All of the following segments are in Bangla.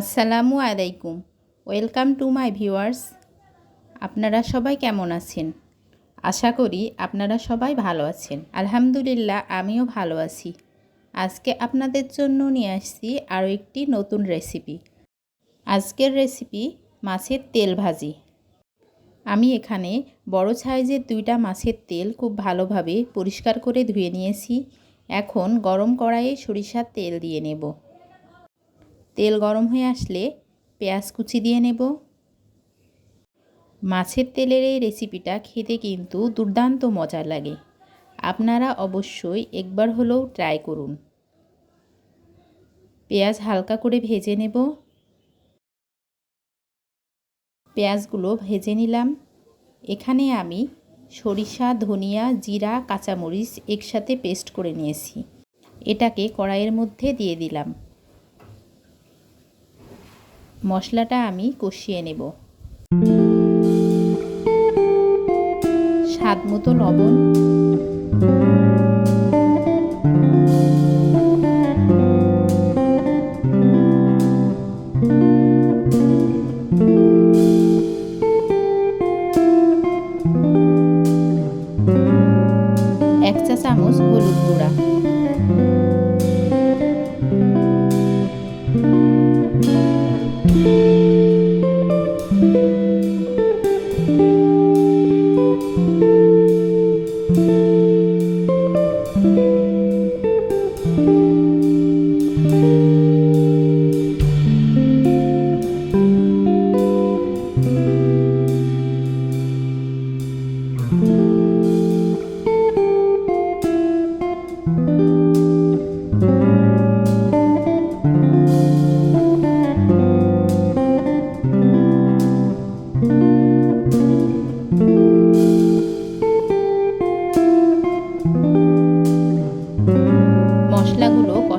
আসসালামু আলাইকুম। Welcome to my viewers. আপনারা সবাই কেমন আছেন? আশা করি আপনারা সবাই ভালো আছেন। আলহামদুলিল্লাহ, আমিও ভালো আছি। আজকে আপনাদের জন্য নিয়ে আসছি আরও একটি নতুন রেসিপি। আজকের রেসিপি মাছের তেল ভাজি। আমি এখানে বড় সাইজের দুইটা মাছের তেল খুব ভালোভাবে পরিষ্কার করে ধুয়ে নিয়েছি। এখন গরম কড়াইয়ে সরিষার তেল দিয়ে নেব। তেল গরম হয়ে আসলে পেঁয়াজ কুচি দিয়ে নেব। মাছের তেলের এই রেসিপিটা খেতে কিন্তু দুর্দান্ত মজার লাগে। আপনারা অবশ্যই একবার হলেও ট্রাই করুন। পেঁয়াজ হালকা করে ভেজে নেব। পেঁয়াজগুলো ভেজে নিলাম। এখানে আমি সরিষা, ধনিয়া, জিরা, কাঁচামরিচ একসাথে পেস্ট করে নিয়েছি। এটাকে কড়াইয়ের মধ্যে দিয়ে দিলাম। মশলাটা আমি কষিয়ে নেব। স্বাদ মতো লবণ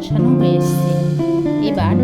কষানো হয়ে এসছে এবার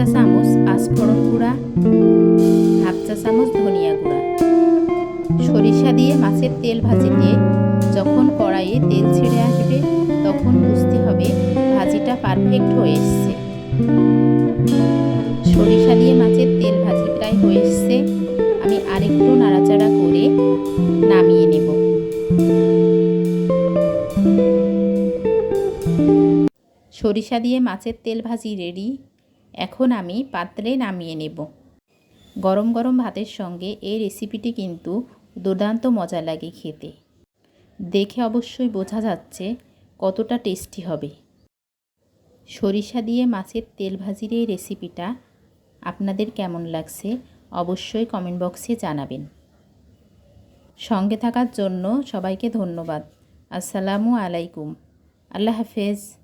চা চামচ পাঁচফোড়ন গুঁড়া, হাফ চা চামচ ধনিয়া গুঁড়া। সরিষা দিয়ে মাছের তেল ভাজিতে যখন কড়াইয়ে তেল ছেড়ে আসবে, তখন বুঝতে হবে ভাজিটা পারফেক্ট হয়ে এসছে। সরিষা দিয়ে মাছের তেল ভাজি প্রায় হয়ে এসছে। আমি আরেকটু নাড়াচাড়া করে নামিয়ে নেব। সরিষা দিয়ে মাছের তেল ভাজি রেডি এখন আমি পাত্রে নামিয়ে নেব। গরম গরম ভাতের সঙ্গে এই রেসিপিটি কিন্তু দুর্দান্ত মজা লাগে খেতে। দেখে অবশ্যই বোঝা যাচ্ছে কতটা টেস্টি হবে। সরিষা দিয়ে মাছের তেল ভাজির এই রেসিপিটা আপনাদের কেমন লাগছে অবশ্যই কমেন্ট বক্সে জানাবেন। সঙ্গে থাকার জন্য সবাইকে ধন্যবাদ। আসসালামু আলাইকুম। আল্লাহ হাফেজ।